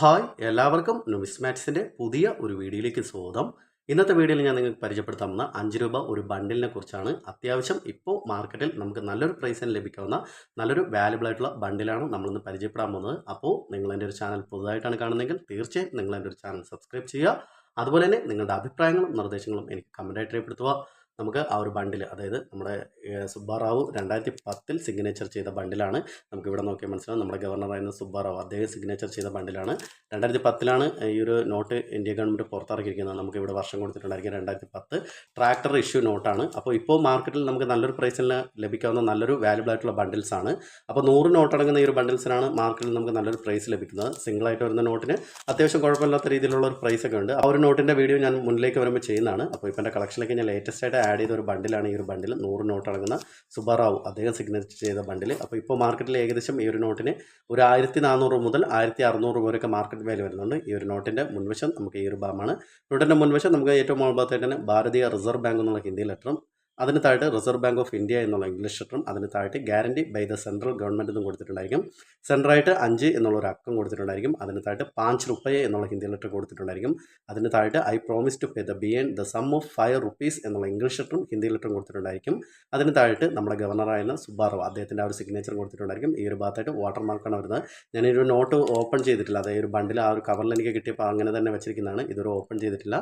Hi എല്ലാവർക്കും നുമിസ്മാറ്റ്സിന്റെ പുതിയ ഒരു വീഡിയോയിലേക്ക് സ്വാഗതം. ഇന്നത്തെ വീഡിയോയിൽ ഞാൻ നിങ്ങൾക്ക് പരിചയപ്പെടുത്താവുന്ന അഞ്ച് രൂപ ഒരു ബണ്ടിലിനെ കുറിച്ചാണ്. അത്യാവശ്യം ഇപ്പോൾ മാർക്കറ്റിൽ നമുക്ക് നല്ലൊരു പ്രൈസിന് ലഭിക്കാവുന്ന നല്ലൊരു വാല്യുബിൾ ആയിട്ടുള്ള ബണ്ടിലാണ് നമ്മളിന്ന് പരിചയപ്പെടാൻ പോകുന്നത്. അപ്പോൾ നിങ്ങൾ എന്റെ ഒരു ചാനൽ പുതുതായിട്ടാണ് കാണുന്നതെങ്കിൽ തീർച്ചയായും നിങ്ങൾ എന്റെ ഒരു ചാനൽ സബ്സ്ക്രൈബ് ചെയ്യുക. അതുപോലെ തന്നെ നിങ്ങളുടെ അഭിപ്രായങ്ങളും നിർദ്ദേശങ്ങളും എനിക്ക് കമന്റായിട്ട് രേഖപ്പെടുത്തുക. നമുക്ക് ആ ഒരു ബണ്ടിൽ അതായത് നമ്മുടെ സുബ്ബാറാവു രണ്ടായിരത്തി പത്തിൽ സിഗ്നേച്ചർ ചെയ്ത ബണ്ടിലാണ് നമുക്ക് ഇവിടെ നോക്കിയാൽ മനസ്സിലാവും. നമ്മുടെ ഗവർണറായിരുന്ന സുബ്ബാറാവു അദ്ദേഹം സിഗ്നേച്ചർ ചെയ്ത ബണ്ടിലാണ് രണ്ടായിരത്തി പത്തിലാണ് ഈ ഒരു നോട്ട് ഇന്ത്യ ഗവൺമെന്റ് പുറത്തിറക്കിയിരിക്കുന്നത്. നമുക്ക് ഇവിടെ വർഷം കൊടുത്തിട്ടുണ്ടായിരിക്കും രണ്ടായിരത്തി പത്ത് ട്രാക്ടർ ഇഷ്യൂ നോട്ടാണ് അപ്പോൾ ഇപ്പോൾ മാർക്കറ്റിൽ നമുക്ക് നല്ലൊരു പ്രൈസിൽ ലഭിക്കാവുന്ന നല്ലൊരു വാല്യുബിൾ ആയിട്ടുള്ള ബണ്ടിൽസ് ആണ്. അപ്പോൾ നൂറ് നോട്ട് അടങ്ങുന്ന ഈ ഒരു ബണ്ടിൽസിനാണ് മാർക്കറ്റിൽ നമുക്ക് നല്ലൊരു പ്രൈസ് ലഭിക്കുന്നത്. സിംഗിൾ ആയിട്ട് വരുന്ന നോട്ടിന് അത്യാവശ്യം കുഴപ്പമില്ലാത്ത രീതിയിലുള്ള ഒരു പ്രൈസൊക്കെ ഉണ്ട്. ആ ഒരു നോട്ടിന്റെ വീഡിയോ ഞാൻ മുന്നിലേക്ക് വരുമ്പോൾ ചെയ്യുന്നതാണ്. അപ്പോൾ ഇപ്പോൾ എന്റെ കളക്ഷനിലേക്ക് ഞാൻ ലേറ്റസ്റ്റ് ആയിട്ട് ആഡ് ചെയ്ത ഒരു ബണ്ടിലാണ് ഈ ഒരു ബണ്ടിൽ നൂറ് നോട്ട് അടങ്ങുന്ന സുബാറാവു അദ്ദേഹം സിഗ്നേച്ചർ ചെയ്ത ബണ്ടിൽ അപ്പോൾ ഇപ്പോൾ മാർക്കറ്റിൽ ഏകദേശം ഈ ഒരു നോട്ടിന് ഒരു ആയിരത്തി നാനൂറ് മുതൽ ആയിരത്തി അറുന്നൂറ് രൂപ വരെയൊക്കെ മാർക്കറ്റ് വില വരുന്നുണ്ട്. ഈ ഒരു നോട്ടിന്റെ മുൻവശം നമുക്ക് ഈ ഒരു ഭാഗമാണ് നോട്ടിന്റെ മുൻവശം നമുക്ക് ഏറ്റവും മുകളിലത്തായിട്ട് തന്നെ ഭാരതീയ റിസർവ് ബാങ്ക് എന്നുള്ള ഹിന്ദി ലെറ്ററും അതിന് താഴെ റിസർവ് ബാങ്ക് ഓഫ് ഇന്ത്യ എന്നുള്ള ഇംഗ്ലീഷ് ലെറ്ററും അതിന് താഴെ guarantee by the central government എന്നും കൊടുത്തിട്ടുണ്ടായിരിക്കും. സെൻട്രായിട്ട് അഞ്ച് എന്നുള്ള ഒരു അക്കം കൊടുത്തിട്ടുണ്ടായിരിക്കും. അതിന് താഴെ പാഞ്ച് റുപ്പയെ എന്നുള്ള ഹിന്ദി ലെറ്റർ കൊടുത്തിട്ടുണ്ടായിരിക്കും. അതിന് താഴെ I promise to pay the bearer the sum of five rupees എന്നുള്ള ഇംഗ്ലീഷ് ലെറ്ററും ഹിന്ദി ലെറ്ററും കൊടുത്തിട്ടുണ്ടായിരിക്കും. അതിന് താഴെ നമ്മുടെ ഗവർണറായിരുന്ന സുബാറോ അദ്ദേഹത്തിന്റെ ആ ഒരു സിഗ്നേച്ചർ കൊടുത്തിട്ടുണ്ടായിരിക്കും. ഈ ഒരു ഭാഗത്തായിട്ട് വാട്ടർ മാർക്കാണ് വരുന്നത്. ഒരു നോട്ട് ഓപ്പൺ ചെയ്തിട്ടില്ല. അതായത് ഒരു ബണ്ടിൽ ആ ഒരു കവറിൽ എനിക്ക് കിട്ടിയപ്പോൾ അങ്ങനെ തന്നെ വെച്ചിരിക്കുന്നതാണ്. ഇതൊരു ഓപ്പൺ ചെയ്തിട്ടില്ല.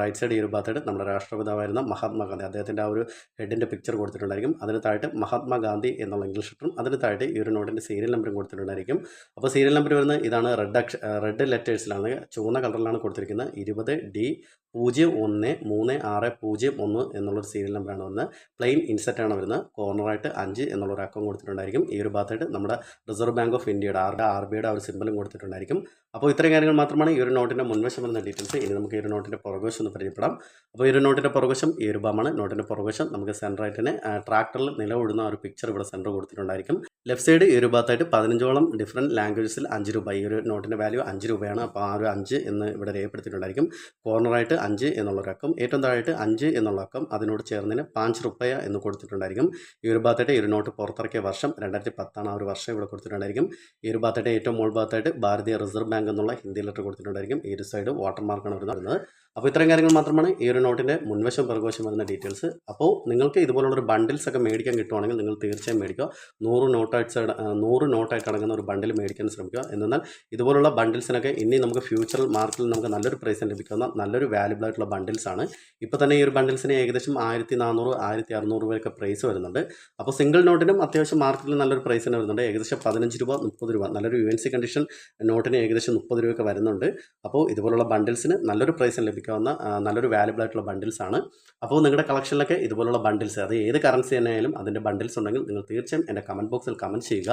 റൈറ്റ് സൈഡ് ഈ ഒരു ഭാഗത്തായിട്ട് നമ്മുടെ രാഷ്ട്രപിതാവായിരുന്ന മഹാത്മാഗാന്ധി അദ്ദേഹത്തിന്റെ ആ ഒരു ഹെഡിന്റെ പിക്ചർ കൊടുത്തിട്ടുണ്ടായിരിക്കും. അതിന് താഴെ മഹാത്മാഗാന്ധി എന്നുള്ള ഇംഗ്ലീഷ് ലെറ്ററും അതിന് താഴെ ഈ ഒരു നോട്ടിന്റെ സീരിയൽ നമ്പറും കൊടുത്തിട്ടുണ്ടായിരിക്കും. അപ്പോൾ സീരിയൽ നമ്പർ വരുന്നത് ഇതാണ് റെഡ് അക്ഷ റെഡ് ലെറ്റേഴ്സിലാണ് ചുവന്ന കളറിലാണ് കൊടുത്തിരിക്കുന്നത്. ഇരുപത് ഡി പൂജ്യം ഒന്ന് മൂന്ന് ആറ് പൂജ്യം ഒന്ന് എന്നുള്ളൊരു സീരിയൽ നമ്പറാണ് വന്നത്. പ്ലെയിൻ ഇൻസെറ്റാണ് വരുന്നത്. കോർണറായിട്ട് അഞ്ച് എന്നുള്ളൊരു അക്കം കൊടുത്തിട്ടുണ്ടായിരിക്കും. ഈ ഒരു ഭാഗത്തായിട്ട് നമ്മുടെ റിസർവ് ബാങ്ക് ഓഫ് ഇന്ത്യയുടെ ആറുടെ ആർ ബിയുടെ ആ ഒരു സിമ്പലും കൊടുത്തിട്ടുണ്ടായിരിക്കും. അപ്പോൾ ഇത്രയും കാര്യങ്ങൾ മാത്രമാണ് ഈ ഒരു നോട്ടിന്റെ മുൻവശം വരുന്ന ഡീറ്റെയിൽസ് ഇനി നമുക്ക് ഈ ഒരു നോട്ടിന്റെ പുറകുവശം ഒന്ന് പരിചയപ്പെടാം. അപ്പോൾ ഈ ഒരു നോട്ടിന്റെ പുറകുവശം ഈ ഒരു ബാമാണ് നോട്ടിന്റെ പുറകുവശം നമുക്ക് സെന്ററായിട്ട് തന്നെ ട്രാക്ടറിൽ നിലവിടുന്ന ഒരു പിക്ചർ ഇവിടെ സെന്റർ കൊടുത്തിട്ടുണ്ടായിരിക്കും. ലെഫ്റ്റ് സൈഡ് ഈ ഒരു ഭാഗത്തായിട്ട് പതിനഞ്ചോളം ഡിഫറെന്റ് ലാംഗ്വേജസിൽ അഞ്ച് രൂപ. ഈ ഒരു നോട്ടിന്റെ വാല്യൂ അഞ്ച് രൂപയാണ്. അപ്പോൾ ആ ഒരു അഞ്ച് എന്ന് ഇവിടെ രേഖപ്പെടുത്തിയിട്ടുണ്ടായിരിക്കും. കോർണറായിട്ട് അഞ്ച് എന്നുള്ള അക്കം ഏറ്റവും താഴായിട്ട് അഞ്ച് എന്നുള്ള അക്കം അതിനോട് ചേർന്നതിന് പാഞ്ച് റുപ്പയ എന്ന് കൊടുത്തിട്ടുണ്ടായിരിക്കും. ഈ ഒരു ഭാഗത്തായിട്ട് ഈ ഒരു നോട്ട് പുറത്തിറക്കിയ വർഷം രണ്ടായിരത്തി പത്താണ് ആ ഒരു വർഷം ഇവിടെ കൊടുത്തിട്ടുണ്ടായിരിക്കും. ഈ ഒരു ഭാഗത്തായിട്ട് ഏറ്റവും മുകൾ ഭാഗത്തായിട്ട് ഭാരതീയ റിസർവ് ബാങ്ക് എന്നുള്ള ഹിന്ദി ലെറ്റർ കൊടുത്തിട്ടുണ്ടായിരിക്കും. ഈ ഒരു സൈഡ് വാട്ടർ മാർക്കാണ് വരുന്നത്. അപ്പോൾ ഇത്രയും കാര്യങ്ങൾ മാത്രമാണ് ഈ ഒരു നോട്ടിന്റെ മുൻവശം പിറകുവശം വരുന്ന ഡീറ്റെയിൽസ് അപ്പോൾ നിങ്ങൾക്ക് ഇതുപോലുള്ള ഒരു ബണ്ടിൽസ് ഒക്കെ മേടിക്കാൻ കിട്ടുവാണെങ്കിൽ നിങ്ങൾ തീർച്ചയായും മേടിക്കുക. നൂറ് നോട്ടായിട്ട് നൂറ് നോട്ടായിട്ട് അടങ്ങുന്ന ഒരു ബണ്ടിൽ മേടിക്കാൻ ശ്രമിക്കുക. എന്നാൽ ഇതുപോലുള്ള ബണ്ടിൽസിനൊക്കെ ഇനി നമുക്ക് ഫ്യൂച്ചറിൽ മാർക്കറ്റിൽ നമുക്ക് നല്ലൊരു പ്രൈസിന് ലഭിക്കുന്ന നല്ലൊരു വാല്യുബിൾ ആയിട്ടുള്ള ബണ്ടിൽസ് ആണ്. ഇപ്പോൾ തന്നെ ഈ ഒരു ബണ്ടിൽസിന് ഏകദേശം ആയിരത്തി നാനൂറ് ആയിരത്തി അറുന്നൂറ് രൂപയൊക്കെ പ്രൈസ് വരുന്നുണ്ട്. അപ്പോൾ സിംഗിൾ നോട്ടിനും അത്യാവശ്യം മാർക്കറ്റിൽ നല്ലൊരു പ്രൈസിന് വരുന്നുണ്ട്. ഏകദേശം പതിനഞ്ച് രൂപ മുപ്പത് രൂപ നല്ലൊരു യു എൻ സി കണ്ടീഷൻ നോട്ടിന് ഏകദേശം മുപ്പത് രൂപയൊക്കെ വരുന്നുണ്ട്. അപ്പോൾ ഇതുപോലുള്ള ബണ്ടിൽസിന് നല്ലൊരു പ്രൈസിന് ലഭിക്കാവുന്ന നല്ലൊരു വാല്യുബിൾ ആയിട്ടുള്ള ബണ്ടിൽസ് ആണ്. അപ്പോൾ നിങ്ങളുടെ കളക്ഷനിലൊക്കെ ഇതുപോലുള്ള ബണ്ടിൽസ് അത് ഏത് കറൻസി തന്നെയായാലും അതിന്റെ ബണ്ടിൽസ് ഉണ്ടെങ്കിൽ നിങ്ങൾ തീർച്ചയായും എന്റെ കമന്റ് ബോക്സിൽ കമന്റ് ചെയ്യുക.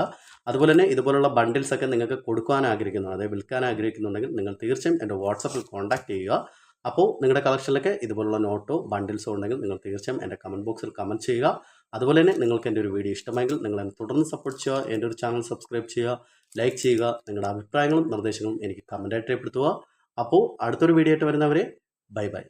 അതുപോലെ തന്നെ ഇതുപോലുള്ള ബണ്ടിൽസ് ഒക്കെ നിങ്ങൾക്ക് കൊടുക്കാൻ ആഗ്രഹിക്കുന്നു അതായത് വിൽക്കാൻ ആഗ്രഹിക്കുന്നുണ്ടെങ്കിൽ നിങ്ങൾ തീർച്ചയായും എന്റെ വാട്സപ്പിൽ കോൺടാക്ട് ചെയ്യുക. അപ്പോൾ നിങ്ങളുടെ കളക്ഷനിലൊക്കെ ഇതുപോലുള്ള നോട്ടോ ബണ്ടിൽസോ ഉണ്ടെങ്കിൽ നിങ്ങൾ തീർച്ചയായും എന്റെ കമന്റ് ബോക്സിൽ കമന്റ് ചെയ്യുക. അതുപോലെ തന്നെ നിങ്ങൾക്ക് എന്റെ ഒരു വീഡിയോ ഇഷ്ടമെങ്കിൽ നിങ്ങൾ എന്നെ തുടർന്ന് സപ്പോർട്ട് ചെയ്യുക എന്റെ ഒരു ചാനൽ സബ്സ്ക്രൈബ് ചെയ്യുക ലൈക്ക് ചെയ്യുക നിങ്ങളുടെ അഭിപ്രായങ്ങളും നിർദ്ദേശങ്ങളും എനിക്ക് കമന്റായിട്ട് രേഖപ്പെടുത്തുക. അപ്പോൾ അടുത്തൊരു വീഡിയോ ആയിട്ട് വരുന്നവരെ ബൈ ബൈ